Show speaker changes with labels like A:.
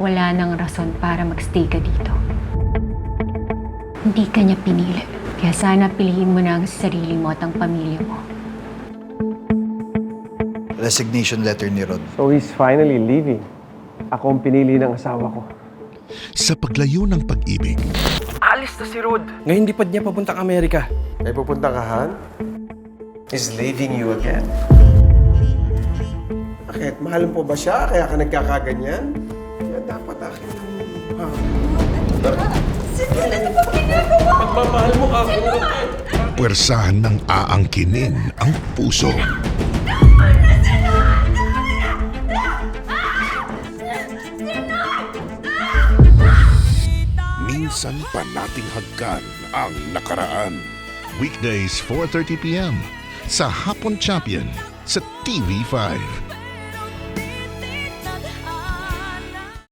A: wala nang rason para magstay ka dito. Hindi ka niya pinili. Kaya sana piliin mo na ang sarili mo at ang pamilya mo.
B: Resignation letter ni Rod.
C: So he's finally leaving. Ako ang pinili ng asawa ko.
D: Sa paglayo ng pag-ibig,
C: Alis na si Rod. Ngayon di pa niya papuntang Amerika. Ay pupunta ka, Han? He's leaving you again.
E: Bakit? Mahal mo ba siya? Kaya ka nagkakaganyan? Kaya dapat akin yung... Ha? Pagmamahal mo ako.
D: pwersahan ng aangkinin ang puso. Minsan pa nating hagkan ang nakaraan. Weekdays 4.30pm sa Hapon Champion sa TV5.